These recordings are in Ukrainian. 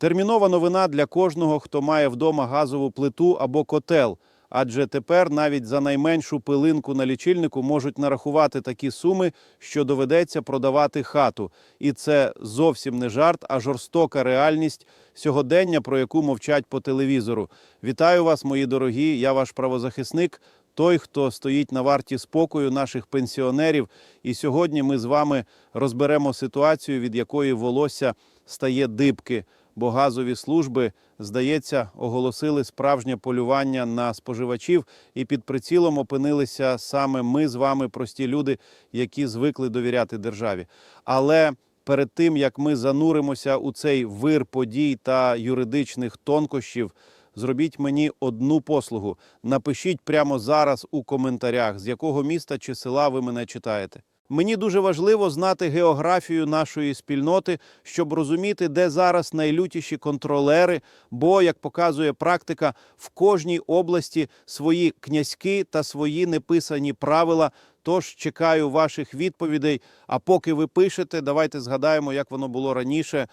Термінова новина для кожного, хто має вдома газову плиту або котел. Адже тепер навіть за найменшу пилинку на лічильнику можуть нарахувати такі суми, що доведеться продавати хату. І це зовсім не жарт, а жорстока реальність сьогодення, про яку мовчать по телевізору. Вітаю вас, мої дорогі. Я ваш правозахисник, той, хто стоїть на варті спокою наших пенсіонерів. І сьогодні ми з вами розберемо ситуацію, від якої волосся стає дибки бо газові служби, здається, оголосили справжнє полювання на споживачів, і під прицілом опинилися саме ми з вами, прості люди, які звикли довіряти державі. Але перед тим як ми зануримося у цей вир подій та юридичних тонкощів. Зробіть мені одну послугу. Напишіть прямо зараз у коментарях, з якого міста чи села ви мене читаєте. Мені дуже важливо знати географію нашої спільноти, щоб розуміти, де зараз найлютіші контролери. Бо, як показує практика, в кожній області свої князьки та свої неписані правила. Тож чекаю ваших відповідей. А поки ви пишете, давайте згадаємо, як воно було раніше.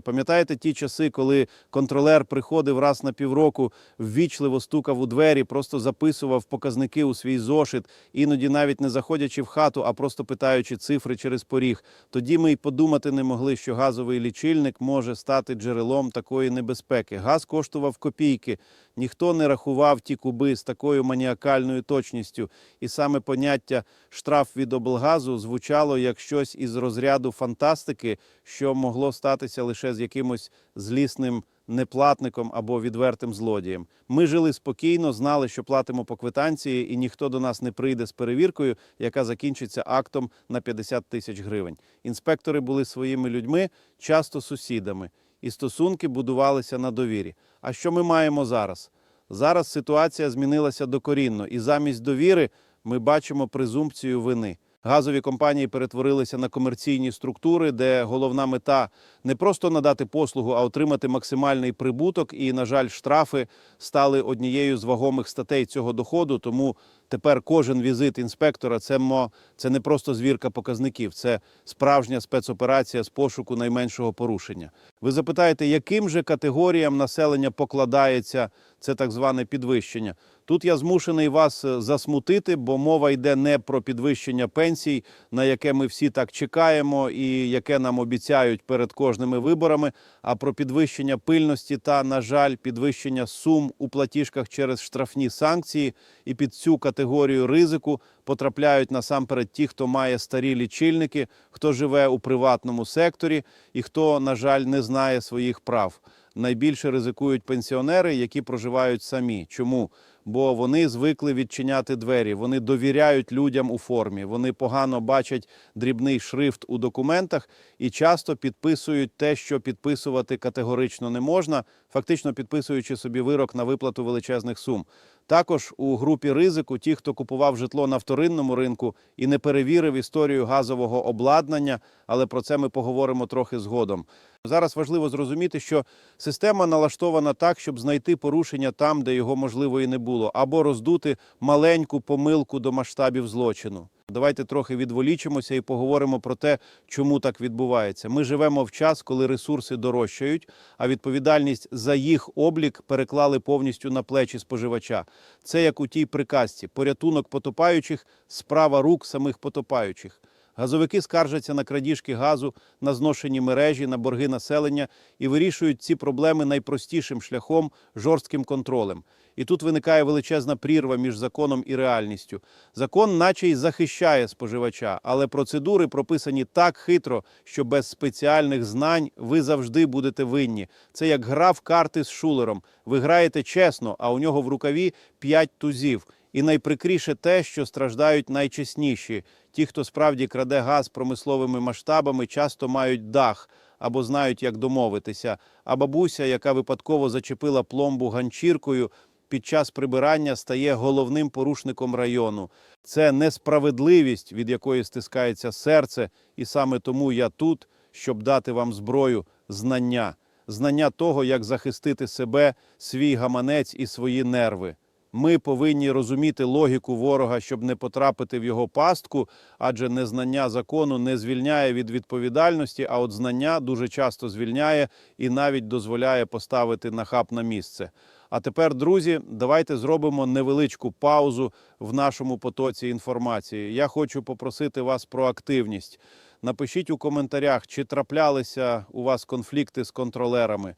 Пам'ятаєте ті часи, коли контролер приходив раз на півроку, ввічливо стукав у двері, просто записував показники у свій зошит, іноді навіть не заходячи в хату, а просто питаючи цифри через поріг. Тоді ми й подумати не могли, що газовий лічильник може стати джерелом такої небезпеки. Газ коштував копійки. Ніхто не рахував ті куби з такою маніакальною точністю, і саме поняття штраф від облгазу звучало як щось із розряду фантастики, що могло статися лише з якимось злісним неплатником або відвертим злодієм. Ми жили спокійно, знали, що платимо по квитанції, і ніхто до нас не прийде з перевіркою, яка закінчиться актом на 50 тисяч гривень. Інспектори були своїми людьми, часто сусідами, і стосунки будувалися на довірі. А що ми маємо зараз? Зараз ситуація змінилася докорінно, і замість довіри ми бачимо презумпцію вини. Газові компанії перетворилися на комерційні структури, де головна мета не просто надати послугу, а отримати максимальний прибуток. І, на жаль, штрафи стали однією з вагомих статей цього доходу. Тому тепер кожен візит інспектора це мо це не просто звірка показників, це справжня спецоперація з пошуку найменшого порушення. Ви запитаєте, яким же категоріям населення покладається це так зване підвищення? Тут я змушений вас е, засмутити, бо мова йде не про підвищення пенсій, на яке ми всі так чекаємо, і яке нам обіцяють перед кожними виборами, а про підвищення пильності та, на жаль, підвищення сум у платіжках через штрафні санкції. І під цю категорію ризику потрапляють насамперед ті, хто має старі лічильники, хто живе у приватному секторі і хто, на жаль, не знає своїх прав. Найбільше ризикують пенсіонери, які проживають самі. Чому? бо вони звикли відчиняти двері. Вони довіряють людям у формі. Вони погано бачать дрібний шрифт у документах і часто підписують те, що підписувати категорично не можна, фактично підписуючи собі вирок на виплату величезних сум. Також у групі ризику ті, хто купував житло на вторинному ринку і не перевірив історію газового обладнання, але про це ми поговоримо трохи згодом. Зараз важливо зрозуміти, що система налаштована так, щоб знайти порушення там, де його можливо і не було, або роздути маленьку помилку до масштабів злочину. Давайте трохи відволічимося і поговоримо про те, чому так відбувається. Ми живемо в час, коли ресурси дорожчають, а відповідальність за їх облік переклали повністю на плечі споживача. Це як у тій приказці: порятунок потопаючих справа рук самих потопаючих. Газовики скаржаться на крадіжки газу, на зношені мережі, на борги населення і вирішують ці проблеми найпростішим шляхом жорстким контролем. І тут виникає величезна прірва між законом і реальністю. Закон, наче й захищає споживача, але процедури прописані так хитро, що без спеціальних знань ви завжди будете винні. Це як гра в карти з шулером. Ви граєте чесно, а у нього в рукаві п'ять тузів. І найприкріше те, що страждають найчесніші. Ті, хто справді краде газ промисловими масштабами, часто мають дах або знають, як домовитися. А бабуся, яка випадково зачепила пломбу ганчіркою, під час прибирання стає головним порушником району. Це несправедливість, від якої стискається серце, і саме тому я тут, щоб дати вам зброю, знання, знання того, як захистити себе, свій гаманець і свої нерви. Ми повинні розуміти логіку ворога, щоб не потрапити в його пастку, адже незнання закону не звільняє від відповідальності, а от знання дуже часто звільняє і навіть дозволяє поставити нахаб на місце. А тепер, друзі, давайте зробимо невеличку паузу в нашому потоці інформації. Я хочу попросити вас про активність. Напишіть у коментарях, чи траплялися у вас конфлікти з контролерами.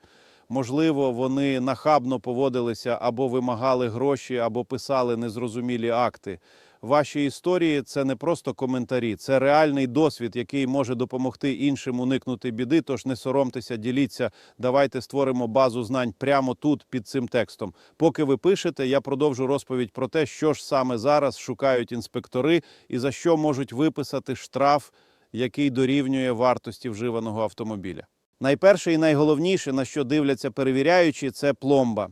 Можливо, вони нахабно поводилися або вимагали гроші, або писали незрозумілі акти. Ваші історії це не просто коментарі, це реальний досвід, який може допомогти іншим уникнути біди. Тож не соромтеся, діліться. Давайте створимо базу знань прямо тут, під цим текстом. Поки ви пишете, я продовжу розповідь про те, що ж саме зараз шукають інспектори і за що можуть виписати штраф, який дорівнює вартості вживаного автомобіля. Найперше і найголовніше, на що дивляться перевіряючі, це пломба.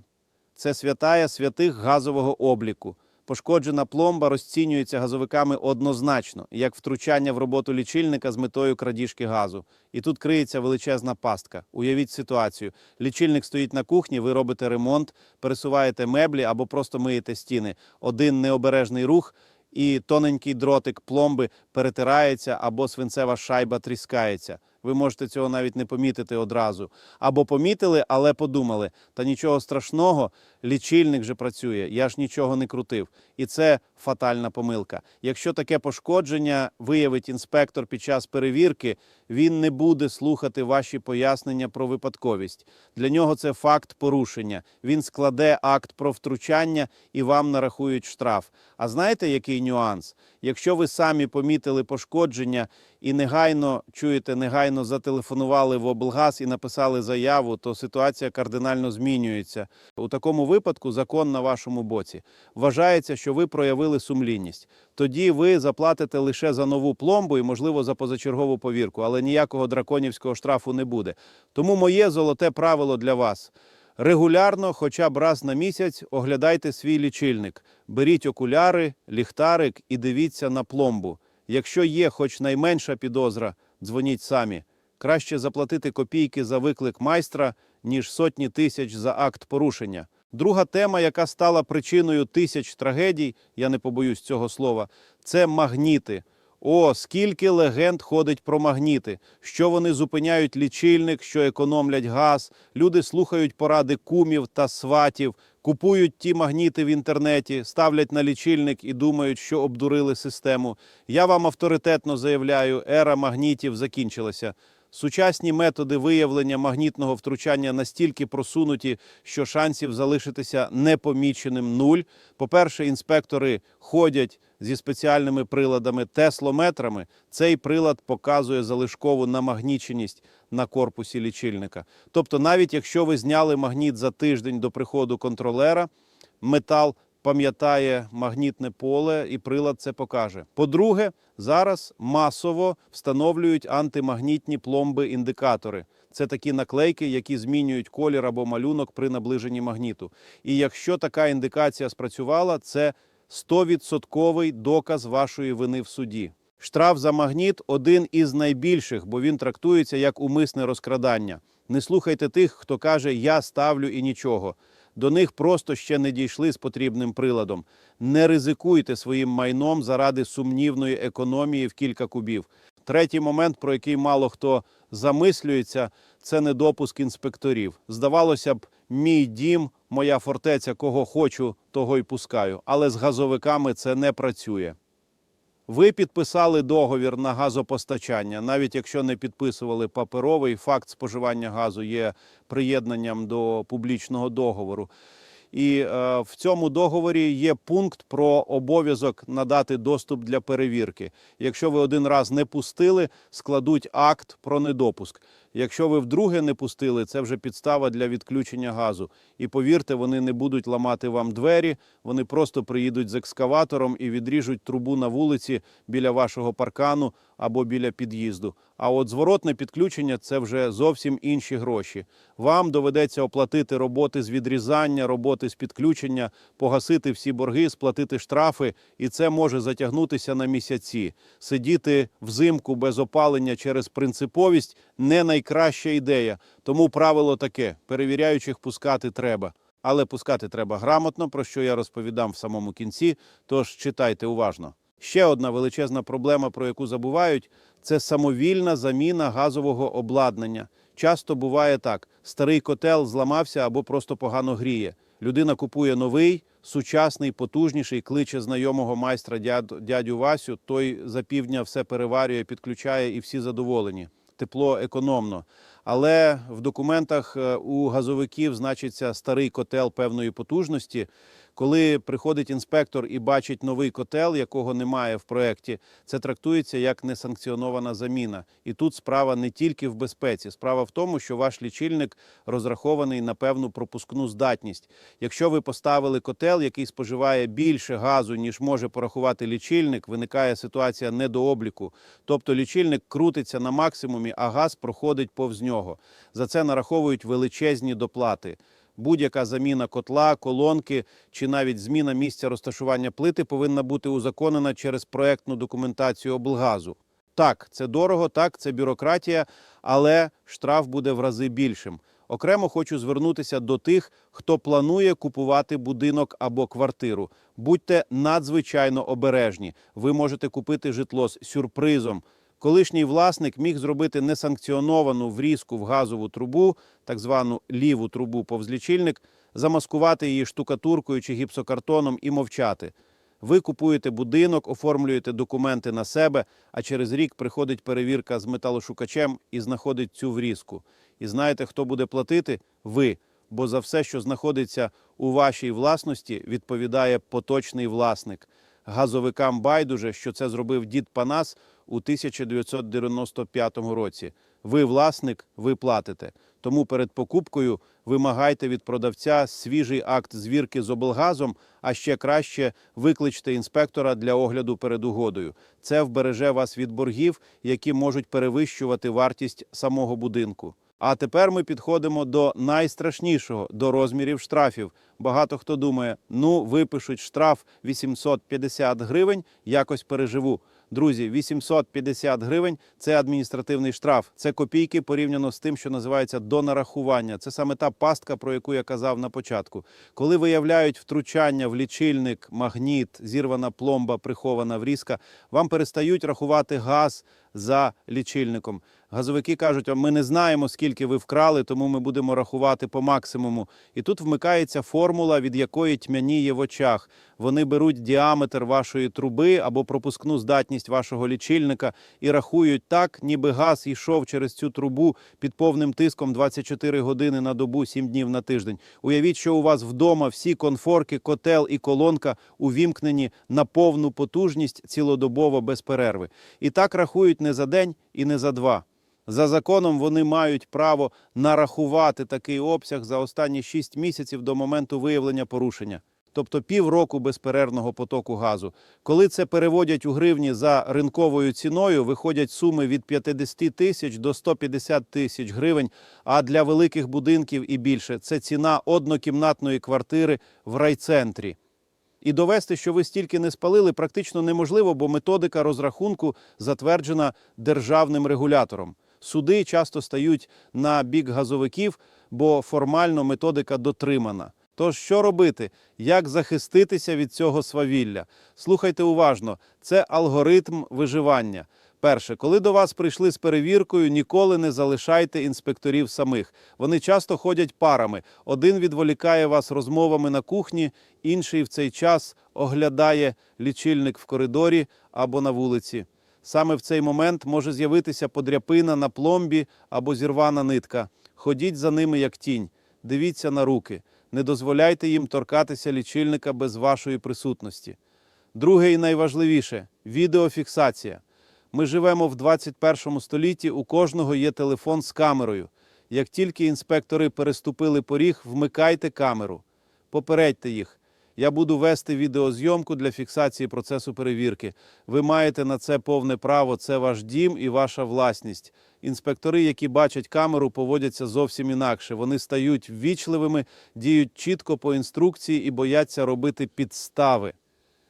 Це святая святих газового обліку. Пошкоджена пломба розцінюється газовиками однозначно, як втручання в роботу лічильника з метою крадіжки газу. І тут криється величезна пастка. Уявіть ситуацію: лічильник стоїть на кухні, ви робите ремонт, пересуваєте меблі або просто миєте стіни. Один необережний рух, і тоненький дротик пломби перетирається або свинцева шайба тріскається. Ви можете цього навіть не помітити одразу. Або помітили, але подумали, та нічого страшного, лічильник же працює, я ж нічого не крутив. І це фатальна помилка. Якщо таке пошкодження виявить інспектор під час перевірки, він не буде слухати ваші пояснення про випадковість. Для нього це факт порушення. Він складе акт про втручання і вам нарахують штраф. А знаєте, який нюанс? Якщо ви самі помітили пошкодження і негайно чуєте, негайно зателефонували в облгаз і написали заяву, то ситуація кардинально змінюється. У такому випадку закон на вашому боці. Вважається, що ви проявили сумлінність. Тоді ви заплатите лише за нову пломбу і, можливо, за позачергову повірку, але ніякого драконівського штрафу не буде. Тому моє золоте правило для вас. Регулярно, хоча б раз на місяць, оглядайте свій лічильник, беріть окуляри, ліхтарик і дивіться на пломбу. Якщо є хоч найменша підозра, дзвоніть самі. Краще заплатити копійки за виклик майстра, ніж сотні тисяч за акт порушення. Друга тема, яка стала причиною тисяч трагедій, я не побоюсь цього слова, це магніти. О, скільки легенд ходить про магніти, що вони зупиняють лічильник, що економлять газ. Люди слухають поради кумів та сватів, купують ті магніти в інтернеті, ставлять на лічильник і думають, що обдурили систему. Я вам авторитетно заявляю, ера магнітів закінчилася. Сучасні методи виявлення магнітного втручання настільки просунуті, що шансів залишитися непоміченим нуль. По-перше, інспектори ходять зі спеціальними приладами теслометрами. Цей прилад показує залишкову намагніченість на корпусі лічильника. Тобто, навіть якщо ви зняли магніт за тиждень до приходу контролера, метал пам'ятає магнітне поле, і прилад це покаже. По-друге, зараз масово встановлюють антимагнітні пломби-індикатори. Це такі наклейки, які змінюють колір або малюнок при наближенні магніту. І якщо така індикація спрацювала, це 100% доказ вашої вини в суді. Штраф за магніт один із найбільших, бо він трактується як умисне розкрадання. Не слухайте тих, хто каже Я ставлю і нічого. До них просто ще не дійшли з потрібним приладом. Не ризикуйте своїм майном заради сумнівної економії в кілька кубів. Третій момент, про який мало хто замислюється, це недопуск інспекторів. Здавалося б, мій дім, моя фортеця, кого хочу, того й пускаю. Але з газовиками це не працює. Ви підписали договір на газопостачання, навіть якщо не підписували паперовий, факт споживання газу є приєднанням до публічного договору. І е, в цьому договорі є пункт про обов'язок надати доступ для перевірки. Якщо ви один раз не пустили, складуть акт про недопуск. Якщо ви вдруге не пустили, це вже підстава для відключення газу. І повірте, вони не будуть ламати вам двері, вони просто приїдуть з екскаватором і відріжуть трубу на вулиці біля вашого паркану або біля під'їзду. А от зворотне підключення це вже зовсім інші гроші. Вам доведеться оплатити роботи з відрізання, роботи з підключення, погасити всі борги, сплатити штрафи, і це може затягнутися на місяці. Сидіти взимку без опалення через принциповість не найкраща ідея. Тому правило таке: перевіряючих пускати треба. Але пускати треба грамотно, про що я розповідам в самому кінці, тож читайте уважно. Ще одна величезна проблема, про яку забувають, це самовільна заміна газового обладнання. Часто буває так: старий котел зламався або просто погано гріє. Людина купує новий, сучасний, потужніший, кличе знайомого майстра дядю Васю. Той за півдня все переварює, підключає і всі задоволені. Тепло економно. Але в документах е, у газовиків значиться старий котел певної потужності. Коли приходить інспектор і бачить новий котел, якого немає в проєкті, це трактується як несанкціонована заміна. І тут справа не тільки в безпеці. Справа в тому, що ваш лічильник розрахований на певну пропускну здатність. Якщо ви поставили котел, який споживає більше газу, ніж може порахувати лічильник, виникає ситуація недообліку. Тобто лічильник крутиться на максимумі, а газ проходить повз нього. За це нараховують величезні доплати. Будь-яка заміна котла, колонки чи навіть зміна місця розташування плити повинна бути узаконена через проектну документацію облгазу. Так, це дорого, так, це бюрократія, але штраф буде в рази більшим. Окремо хочу звернутися до тих, хто планує купувати будинок або квартиру. Будьте надзвичайно обережні. Ви можете купити житло з сюрпризом. Колишній власник міг зробити несанкціоновану врізку в газову трубу, так звану ліву трубу повз лічильник, замаскувати її штукатуркою чи гіпсокартоном і мовчати. Ви купуєте будинок, оформлюєте документи на себе, а через рік приходить перевірка з металошукачем і знаходить цю врізку. І знаєте, хто буде платити? Ви. Бо за все, що знаходиться у вашій власності, відповідає поточний власник. Газовикам байдуже, що це зробив дід Панас у 1995 році. Ви власник, ви платите. Тому перед покупкою вимагайте від продавця свіжий акт звірки з облгазом, а ще краще викличте інспектора для огляду перед угодою. Це вбереже вас від боргів, які можуть перевищувати вартість самого будинку. А тепер ми підходимо до найстрашнішого до розмірів штрафів. Багато хто думає, ну випишуть штраф 850 гривень, якось переживу. Друзі, 850 гривень це адміністративний штраф. Це копійки порівняно з тим, що називається донарахування. Це саме та пастка, про яку я казав на початку. Коли виявляють втручання в лічильник, магніт, зірвана пломба, прихована врізка, вам перестають рахувати газ за лічильником. Газовики кажуть, а ми не знаємо, скільки ви вкрали, тому ми будемо рахувати по максимуму. І тут вмикається формула, від якої тьмяніє в очах. Вони беруть діаметр вашої труби або пропускну здатність вашого лічильника і рахують так, ніби газ йшов через цю трубу під повним тиском 24 години на добу, 7 днів на тиждень. Уявіть, що у вас вдома всі конфорки, котел і колонка увімкнені на повну потужність цілодобово без перерви. І так рахують не за день і не за два. За законом вони мають право нарахувати такий обсяг за останні 6 місяців до моменту виявлення порушення, тобто півроку безперервного потоку газу. Коли це переводять у гривні за ринковою ціною, виходять суми від 50 тисяч до 150 тисяч гривень. А для великих будинків і більше це ціна однокімнатної квартири в райцентрі. І довести, що ви стільки не спалили, практично неможливо, бо методика розрахунку затверджена державним регулятором. Суди часто стають на бік газовиків, бо формально методика дотримана. Тож що робити? Як захиститися від цього свавілля? Слухайте уважно, це алгоритм виживання. Перше, коли до вас прийшли з перевіркою, ніколи не залишайте інспекторів самих. Вони часто ходять парами. Один відволікає вас розмовами на кухні, інший в цей час оглядає лічильник в коридорі або на вулиці. Саме в цей момент може з'явитися подряпина на пломбі або зірвана нитка. Ходіть за ними як тінь, дивіться на руки, не дозволяйте їм торкатися лічильника без вашої присутності. Друге і найважливіше відеофіксація. Ми живемо в 21 столітті, у кожного є телефон з камерою. Як тільки інспектори переступили поріг, вмикайте камеру, попередьте їх. Я буду вести відеозйомку для фіксації процесу перевірки. Ви маєте на це повне право. Це ваш дім і ваша власність. Інспектори, які бачать камеру, поводяться зовсім інакше. Вони стають ввічливими, діють чітко по інструкції і бояться робити підстави.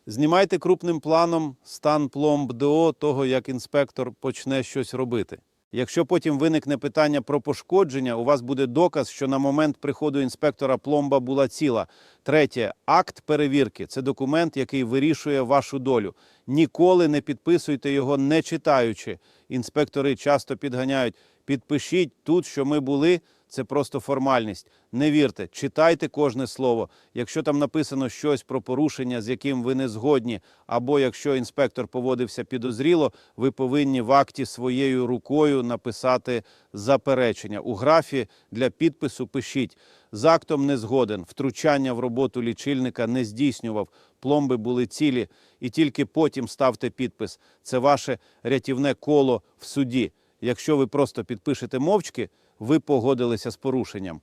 Знімайте крупним планом стан пломб ДО того, як інспектор почне щось робити. Якщо потім виникне питання про пошкодження, у вас буде доказ, що на момент приходу інспектора пломба була ціла. Третє акт перевірки це документ, який вирішує вашу долю. Ніколи не підписуйте його, не читаючи. Інспектори часто підганяють. Підпишіть тут, що ми були. Це просто формальність. Не вірте, читайте кожне слово. Якщо там написано щось про порушення, з яким ви не згодні, або якщо інспектор поводився підозріло, ви повинні в акті своєю рукою написати заперечення. У графі для підпису пишіть з актом не згоден, втручання в роботу лічильника не здійснював, пломби були цілі, і тільки потім ставте підпис. Це ваше рятівне коло в суді. Якщо ви просто підпишете мовчки, ви погодилися з порушенням.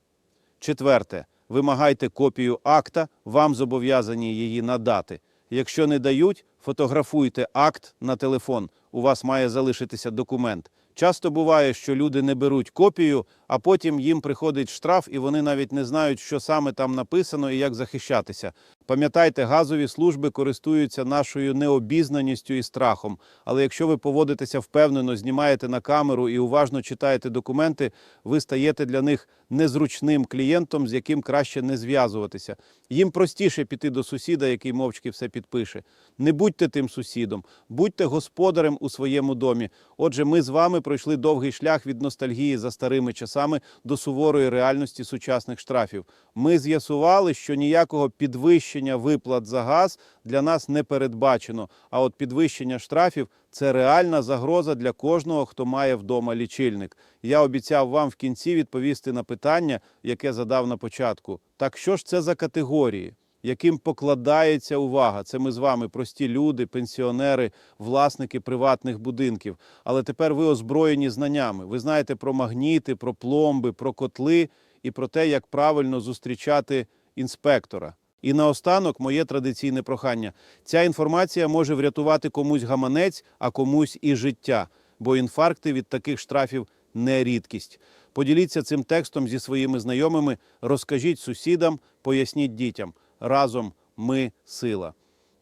Четверте. Вимагайте копію акта, вам зобов'язані її надати. Якщо не дають, фотографуйте акт на телефон. У вас має залишитися документ. Часто буває, що люди не беруть копію, а потім їм приходить штраф, і вони навіть не знають, що саме там написано і як захищатися. Пам'ятайте, газові служби користуються нашою необізнаністю і страхом. Але якщо ви поводитеся впевнено, знімаєте на камеру і уважно читаєте документи, ви стаєте для них незручним клієнтом, з яким краще не зв'язуватися. Їм простіше піти до сусіда, який мовчки все підпише. Не будьте тим сусідом, будьте господарем у своєму домі. Отже, ми з вами пройшли довгий шлях від ностальгії за старими часами до суворої реальності сучасних штрафів. Ми з'ясували, що ніякого підвищення виплат за газ для нас не передбачено. А от підвищення штрафів це реальна загроза для кожного, хто має вдома лічильник. Я обіцяв вам в кінці відповісти на питання, яке задав на початку. Так що ж це за категорії? Яким покладається увага? Це ми з вами прості люди, пенсіонери, власники приватних будинків. Але тепер ви озброєні знаннями. Ви знаєте про магніти, про пломби, про котли і про те, як правильно зустрічати інспектора. І наостанок моє традиційне прохання. Ця інформація може врятувати комусь гаманець, а комусь і життя, бо інфаркти від таких штрафів не рідкість. Поділіться цим текстом зі своїми знайомими, розкажіть сусідам, поясніть дітям. Разом ми сила.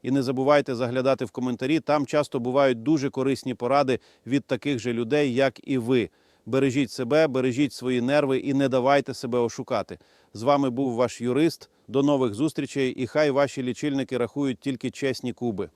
І не забувайте заглядати в коментарі. Там часто бувають дуже корисні поради від таких же людей, як і ви. Бережіть себе, бережіть свої нерви і не давайте себе ошукати. З вами був ваш юрист. До нових зустрічей, і хай ваші лічильники рахують тільки чесні куби.